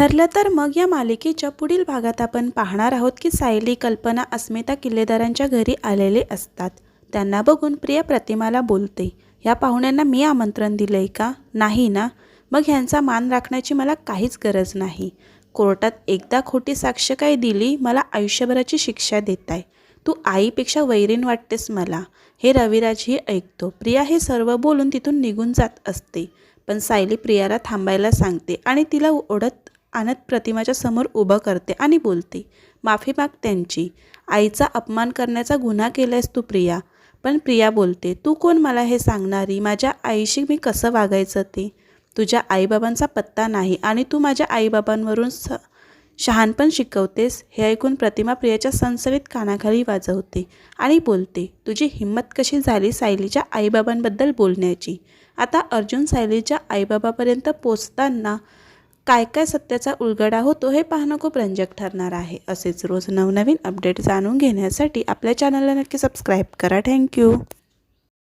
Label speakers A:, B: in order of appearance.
A: ठरलं तर मग या मालिकेच्या पुढील भागात आपण पाहणार आहोत की सायली कल्पना अस्मिता किल्लेदारांच्या घरी आलेले असतात. त्यांना बघून प्रिया प्रतिमाला बोलते या पाहुण्यांना मी आमंत्रण दिलं आहे का? नाही ना. मग ह्यांचा मान राखण्याची मला काहीच गरज नाही. कोर्टात एकदा खोटी साक्ष काय दिली मला आयुष्यभराची शिक्षा देत आहे तू आईपेक्षा वैरीण वाटतेस मला हे रविराजही ऐकतो. प्रिया हे सर्व बोलून तिथून निघून जात असते. पण सायली प्रियाला थांबायला सांगते आणि तिला ओढत आणत प्रतिमाच्या समोर उभं करते आणि बोलते माफी माग त्यांची. आईचा अपमान करण्याचा गुन्हा केलायस तू प्रिया. पण प्रिया बोलते तू कोण मला हे सांगणारी? माझ्या आईशी मी कसं वागायचं ते? तुझ्या आईबाबांचा पत्ता नाही आणि तू माझ्या आईबाबांवरून स शहाणपण शिकवतेस? हे ऐकून प्रतिमा प्रियाच्या सणसणीत कानाखाली वाजवते आणि बोलते तुझी हिंमत कशी झाली सायलीच्या आईबाबांबद्दल बोलण्याची? आता अर्जुन सायलीच्या आईबाबापर्यंत पोचताना काय काय सत्याचा उलगडा होतो हे पाहणं खूप रंजक ठरणार आहे. असेच रोज नवनवीन अपडेट जाणून घेण्यासाठी आपल्या चॅनलला नक्की सबस्क्राईब करा. थँक्यू